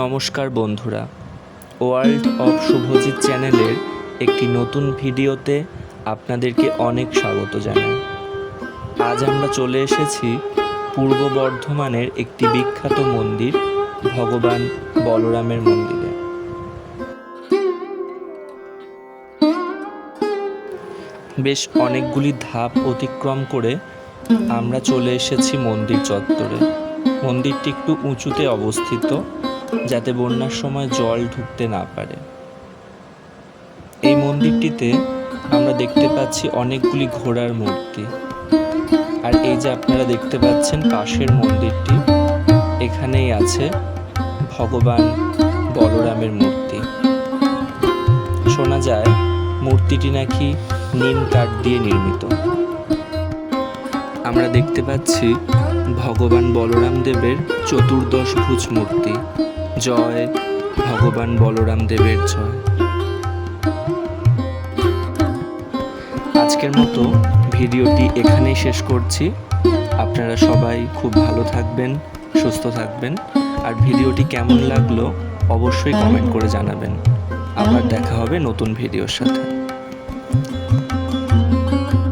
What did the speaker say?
নমস্কার বন্ধুরা। World of Subhajit চ্যানেলের একটি নতুন ভিডিওতে আপনাদেরকে অনেক স্বাগত জানাই। আজ আমরা চলে এসেছি পূর্ব বর্ধমানের একটি বিখ্যাত মন্দির, ভগবান বলরামের মন্দিরে। বেশ অনেকগুলি ধাপ অতিক্রম করে আমরা চলে এসেছি মন্দির চত্বরে। মন্দিরটি একটু উঁচুতে অবস্থিত। যাতে বন্যার সময় জল ঢুকতে না পারে। এই মন্দিরটিতে আমরা দেখতে পাচ্ছি অনেকগুলি ঘোড়ার মূর্তি। আর এই যে আপনারা দেখতে পাচ্ছেন পাশের মন্দিরটি, এখানেই আছে ভগবান বলরামের মূর্তি। শোনা যায়, মূর্তিটি নাকি নিম কাঠ দিয়ে নির্মিত। আমরা দেখতে পাচ্ছি ভগবান বলরাম দেবের চতুর্দশ ভুজ মূর্তি। জয়, ভগবান বলরাম দেবের জয়। আজকের মতো ভিডিওটি এখানেই শেষ করছি। আপনারা সবাই খুব ভালো থাকবেন, সুস্থ থাকবেন। আর ভিডিওটি কেমন লাগল অবশ্যই কমেন্ট করে জানাবেন। আবার দেখা হবে নতুন ভিডিওর সাথে।